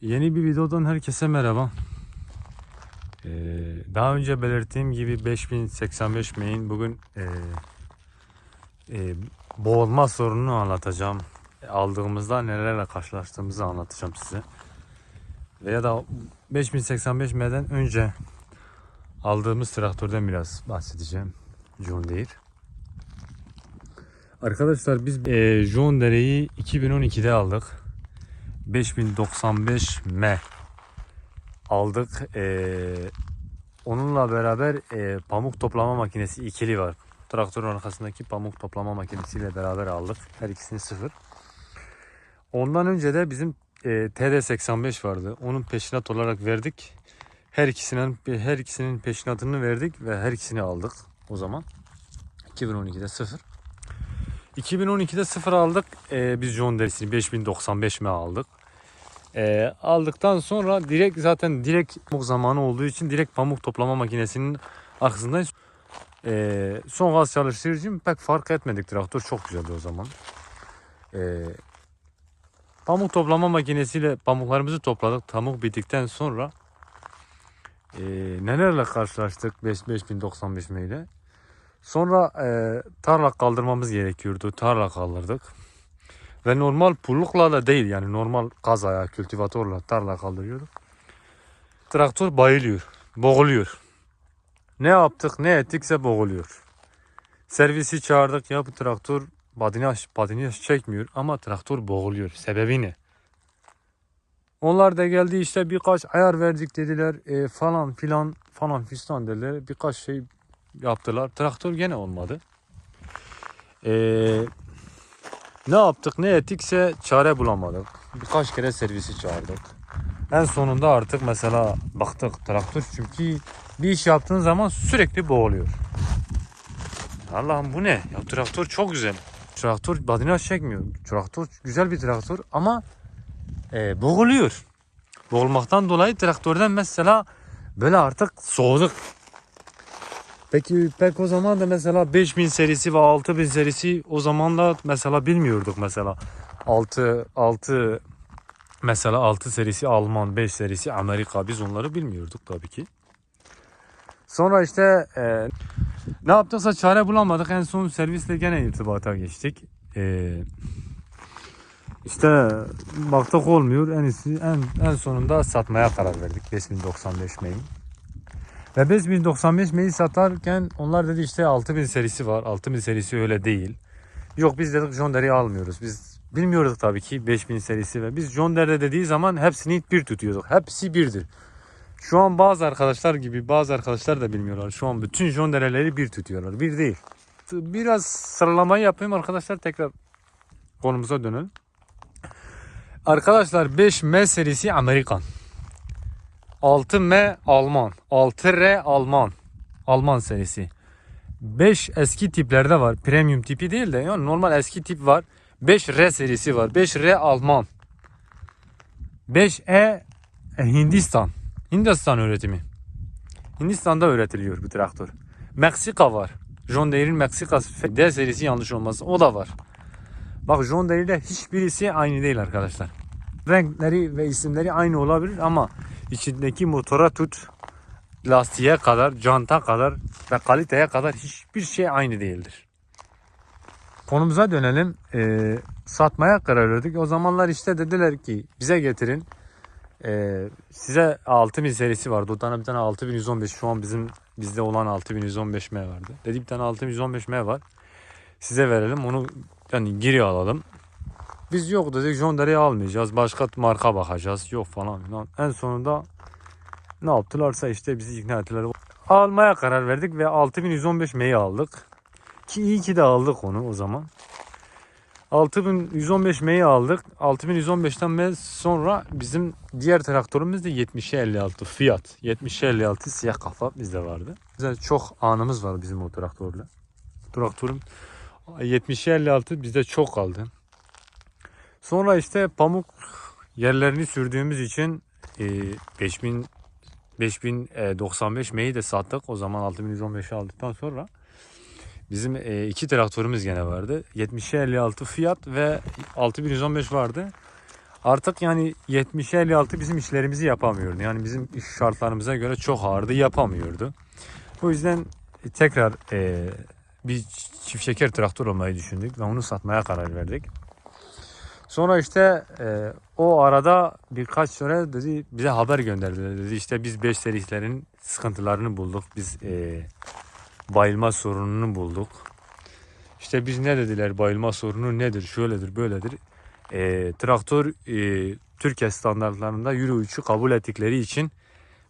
Yeni bir videodan herkese merhaba. Ee, daha önce belirttiğim gibi 5085 main bugün e, e, boğulma sorununu anlatacağım. Aldığımızda nelerle karşılaştığımızı anlatacağım size. Veya da 5085 M'den önce aldığımız traktörden biraz bahsedeceğim. John Deere. Arkadaşlar biz e, John Deere'yi 2012'de aldık. 5095 M aldık. Ee, onunla beraber e, pamuk toplama makinesi ikili var. Traktörün arkasındaki pamuk toplama makinesiyle beraber aldık. Her ikisini sıfır. Ondan önce de bizim e, TD85 vardı. Onun peşinat olarak verdik. Her ikisinin her ikisinin peşinatını verdik ve her ikisini aldık o zaman. 2012'de sıfır. 2012'de sıfır aldık. Ee, biz John Deere'sini 5095 mi aldık. Ee, aldıktan sonra direkt zaten direkt pamuk zamanı olduğu için direkt pamuk toplama makinesinin arkasındayız. Ee, son gaz çalıştırıcım pek fark etmedik. Traktör çok güzeldi o zaman. Ee, pamuk toplama makinesiyle pamuklarımızı topladık. Pamuk bittikten sonra e, nelerle karşılaştık 5 5095 ile. Sonra e, tarla kaldırmamız gerekiyordu. Tarla kaldırdık. Ve normal pullukla da değil yani normal gaz ayağı tarla kaldırıyorduk. Traktör bayılıyor, boğuluyor. Ne yaptık ne ettikse boğuluyor. Servisi çağırdık ya bu traktör patinaj, patinaj çekmiyor ama traktör boğuluyor. Sebebi ne? Onlar da geldi işte birkaç ayar verdik dediler e, falan filan falan fistan dediler. Birkaç şey yaptılar. Traktör gene olmadı. Eee ne yaptık ne ettikse çare bulamadık. Birkaç kere servisi çağırdık. En sonunda artık mesela baktık traktör çünkü bir iş yaptığın zaman sürekli boğuluyor. Allah'ım bu ne? Ya traktör çok güzel. Traktör badina çekmiyor. Traktör güzel bir traktör ama e, boğuluyor. Boğulmaktan dolayı traktörden mesela böyle artık soğuduk. Peki pek o zaman da mesela 5000 serisi ve 6000 serisi o zaman da mesela bilmiyorduk mesela. 6 6 mesela 6 serisi Alman, 5 serisi Amerika biz onları bilmiyorduk tabii ki. Sonra işte e, ne yaptıksa çare bulamadık. En son servisle gene irtibata geçtik. E, işte baktık olmuyor. En en, en sonunda satmaya karar verdik 5095 mail. Ve 5095 M'yi satarken onlar dedi işte 6000 serisi var. 6000 serisi öyle değil. Yok biz dedik John Deere'yi almıyoruz. Biz bilmiyorduk tabii ki 5000 serisi ve biz John Deere dediği zaman hepsini bir tutuyorduk. Hepsi birdir. Şu an bazı arkadaşlar gibi bazı arkadaşlar da bilmiyorlar. Şu an bütün John Deere'leri bir tutuyorlar. Bir değil. Biraz sıralamayı yapayım arkadaşlar tekrar konumuza dönelim. Arkadaşlar 5M serisi Amerikan. 6M Alman, 6R Alman. Alman serisi. 5 eski tiplerde var. Premium tipi değil de yani normal eski tip var. 5R serisi var. 5R Alman. 5E e, Hindistan. Hindistan üretimi. Hindistan'da üretiliyor bu traktör. Meksika var. John Deere'in Meksika D serisi yanlış olmaz. O da var. Bak John Deere'de hiçbirisi aynı değil arkadaşlar. Renkleri ve isimleri aynı olabilir ama içindeki motora tut, lastiğe kadar, canta kadar ve kaliteye kadar hiçbir şey aynı değildir. Konumuza dönelim. Ee, satmaya karar verdik. O zamanlar işte dediler ki bize getirin. Ee, size 6000 serisi vardı. O tane bir tane 6115 şu an bizim bizde olan 6115M vardı. Dedi bir tane 6115M var. Size verelim onu yani geri alalım. Biz yok dedik John Deere'yi almayacağız. Başka marka bakacağız. Yok falan filan. En sonunda ne yaptılarsa işte bizi ikna ettiler. Almaya karar verdik ve 6115 M'yi aldık. Ki iyi ki de aldık onu o zaman. 6115 M'yi aldık. 6115'ten M sonra bizim diğer traktörümüz de 7056 Fiat. 7056 siyah kafa bizde vardı. Güzel çok anımız var bizim o traktörle. Traktörüm 7056 bizde çok kaldı. Sonra işte pamuk yerlerini sürdüğümüz için e, 5000 5095 M'yi de sattık. O zaman 6115'i aldıktan sonra bizim e, iki traktörümüz gene vardı. 70 56 Fiat ve 6115 vardı. Artık yani 70-56 bizim işlerimizi yapamıyordu. Yani bizim iş şartlarımıza göre çok ağırdı yapamıyordu. O yüzden tekrar e, bir çift şeker traktör olmayı düşündük ve onu satmaya karar verdik. Sonra işte e, o arada birkaç sonra dedi bize haber gönderdi. Dedi işte biz 5 seriklerin sıkıntılarını bulduk. Biz e, bayılma sorununu bulduk. İşte biz ne dediler bayılma sorunu nedir şöyledir böyledir. E, traktör e, Türkiye standartlarında Euro 3'ü kabul ettikleri için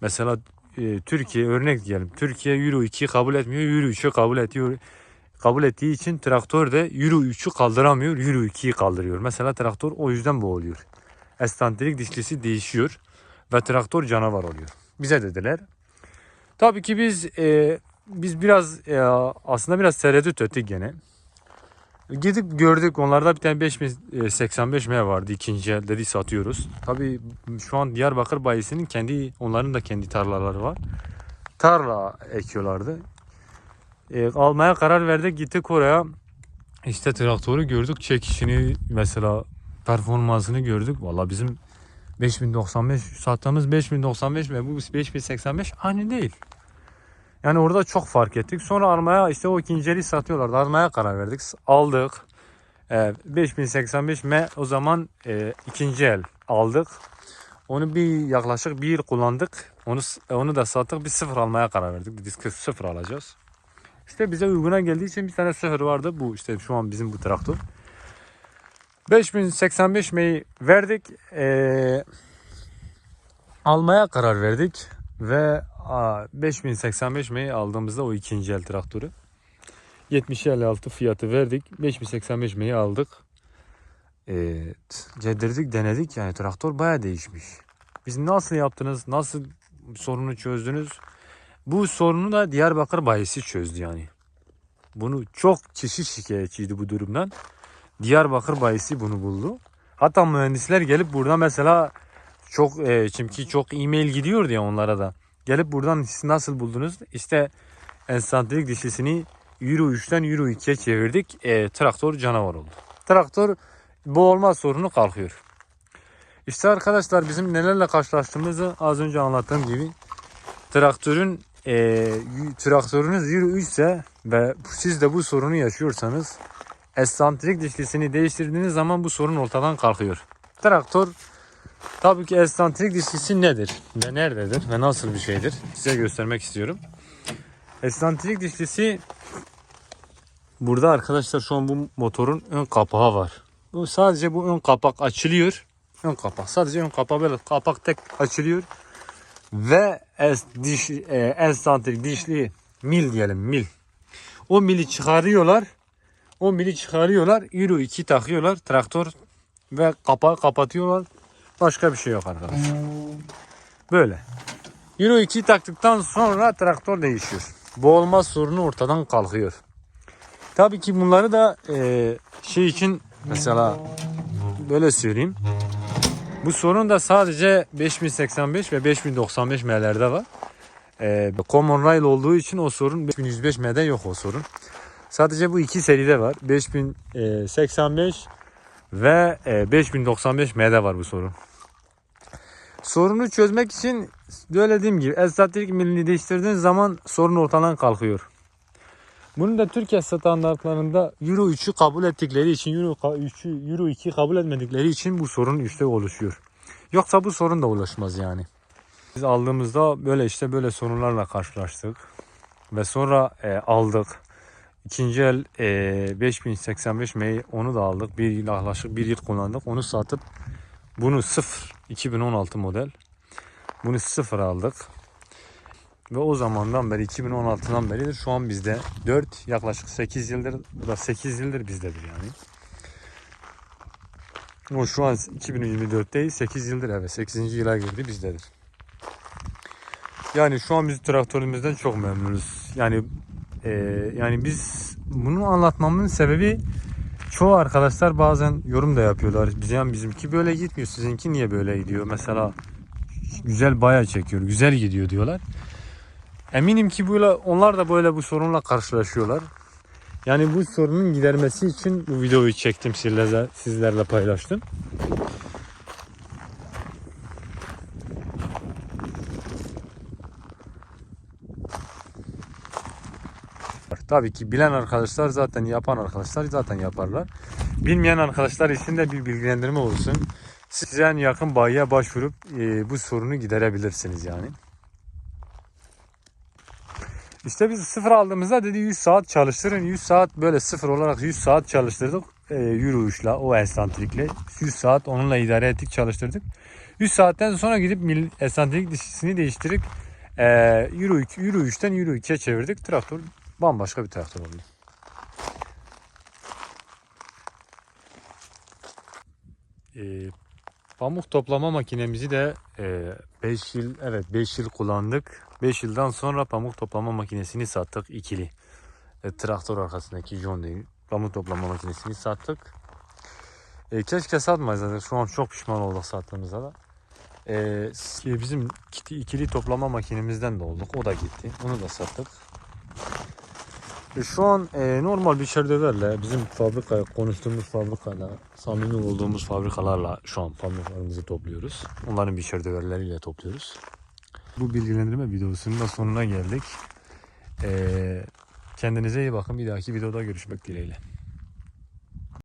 mesela e, Türkiye örnek diyelim. Türkiye Euro 2'yi kabul etmiyor. Euro 3'ü kabul ediyor. Kabul ettiği için traktör de Euro 3'ü kaldıramıyor. Euro 2'yi kaldırıyor. Mesela traktör o yüzden boğuluyor. Estantrik dişlisi değişiyor ve traktör canavar oluyor. Bize dediler. Tabii ki biz e, biz biraz e, aslında biraz tereddüt ettik gene. Gidip gördük onlarda bir tane 5085 M vardı ikinci el dedi satıyoruz. Tabii şu an Diyarbakır bayisinin kendi onların da kendi tarlaları var. Tarla ekiyorlardı. E, almaya karar verdik gittik oraya. İşte traktörü gördük çekişini mesela performansını gördük. Valla bizim 5095 sattığımız 5095 ve bu 5085 aynı değil. Yani orada çok fark ettik. Sonra almaya işte o ikinci eli satıyorlardı. Almaya karar verdik. Aldık. E, 5085 M o zaman e, ikinci el aldık. Onu bir yaklaşık bir yıl kullandık. Onu onu da sattık. Bir sıfır almaya karar verdik. Kız sıfır alacağız. İşte bize uyguna geldiği için bir tane sıfır vardı. Bu işte şu an bizim bu traktör. 5085 M'yi verdik. Ee, almaya karar verdik. Ve aa, 5085 M'yi aldığımızda o ikinci el traktörü. 70-56 fiyatı verdik. 5085 M'yi aldık. Ee, ceddirdik denedik yani traktör baya değişmiş. Biz nasıl yaptınız? Nasıl sorunu çözdünüz? Bu sorunu da Diyarbakır bayisi çözdü yani. Bunu çok kişi şikayetçiydi bu durumdan. Diyarbakır bayisi bunu buldu. Hatta mühendisler gelip burada mesela çok e, çünkü çok e-mail gidiyordu ya onlara da. Gelip buradan siz nasıl buldunuz? İşte enstantrik dişlisini Euro 3'ten Euro 2'ye çevirdik. E, traktör canavar oldu. Traktör boğulma sorunu kalkıyor. İşte arkadaşlar bizim nelerle karşılaştığımızı az önce anlattığım gibi traktörün e, traktörünüz Euro 3 ise ve siz de bu sorunu yaşıyorsanız estantrik dişlisini değiştirdiğiniz zaman bu sorun ortadan kalkıyor. Traktör tabii ki estantrik dişlisi nedir ve nerededir ve nasıl bir şeydir size göstermek istiyorum. Estantrik dişlisi burada arkadaşlar şu an bu motorun ön kapağı var. Bu sadece bu ön kapak açılıyor. Ön kapak sadece ön kapak böyle kapak tek açılıyor ve es, diş, e, estantrik dişli mil diyelim mil. O mili çıkarıyorlar. O mili çıkarıyorlar. Euro 2 takıyorlar. Traktör ve kapağı kapatıyorlar. Başka bir şey yok arkadaşlar. Böyle. Euro 2 taktıktan sonra traktör değişiyor. Boğulma sorunu ortadan kalkıyor. Tabii ki bunları da e, şey için mesela böyle söyleyeyim. Bu sorun da sadece 5085 ve 5095 M'lerde var. Ee, Common Rail olduğu için o sorun 5105 M'de yok o sorun. Sadece bu iki seride var. 5085 ve e, 5095 M'de var bu sorun. Sorunu çözmek için söylediğim gibi estatirik milini değiştirdiğiniz zaman sorun ortadan kalkıyor. Bunun da Türkiye standartlarında Euro 3'ü kabul ettikleri için Euro 3'ü Euro 2'yi kabul etmedikleri için bu sorun işte oluşuyor. Yoksa bu sorun da oluşmaz yani. Biz aldığımızda böyle işte böyle sorunlarla karşılaştık. Ve sonra e, aldık. İkinci el e, 5085 M'yi onu da aldık. Bir yıl yaklaşık bir yıl kullandık. Onu satıp bunu sıfır 2016 model. Bunu sıfır aldık. Ve o zamandan beri 2016'dan beridir şu an bizde 4 yaklaşık 8 yıldır bu da 8 yıldır bizdedir yani. O şu an 2024'teyiz 8 yıldır evet 8. yıla girdi bizdedir. Yani şu an biz traktörümüzden çok memnunuz. Yani e, yani biz bunu anlatmamın sebebi çoğu arkadaşlar bazen yorum da yapıyorlar. Bizim bizimki böyle gitmiyor. Sizinki niye böyle gidiyor? Mesela güzel baya çekiyor. Güzel gidiyor diyorlar. Eminim ki böyle onlar da böyle bu sorunla karşılaşıyorlar. Yani bu sorunun gidermesi için bu videoyu çektim sizlerle, sizlerle paylaştım. Tabii ki bilen arkadaşlar zaten yapan arkadaşlar zaten yaparlar. Bilmeyen arkadaşlar için de bir bilgilendirme olsun. Size en yakın bayiye başvurup e, bu sorunu giderebilirsiniz yani. İşte biz sıfır aldığımızda dedi 100 saat çalıştırın. 100 saat böyle sıfır olarak 100 saat çalıştırdık. E, yürüyüşle o esantrikle 100 saat onunla idare ettik çalıştırdık. 100 saatten sonra gidip esantrik dişisini değiştirip e, yürüyüş, yürüyüşten yürüyüşe çevirdik. Traktör bambaşka bir traktör oldu. E, pamuk toplama makinemizi de 5 yıl evet 5 yıl kullandık. 5 yıldan sonra pamuk toplama makinesini sattık ikili. E, traktör arkasındaki John Deere pamuk toplama makinesini sattık. E, keşke satmayaydık. Şu an çok pişman olduk sattığımızda da. E, s- bizim ikili toplama makinemizden de olduk. O da gitti. Onu da sattık. E, şu an e, normal bir şerdöverle bizim fabrika konuştuğumuz fabrikayla samimi olduğumuz fabrikalarla şu an pamuklarımızı topluyoruz. Onların bir şerdöverleriyle topluyoruz. Bu bilgilendirme videosunun da sonuna geldik. E, kendinize iyi bakın. Bir dahaki videoda görüşmek dileğiyle.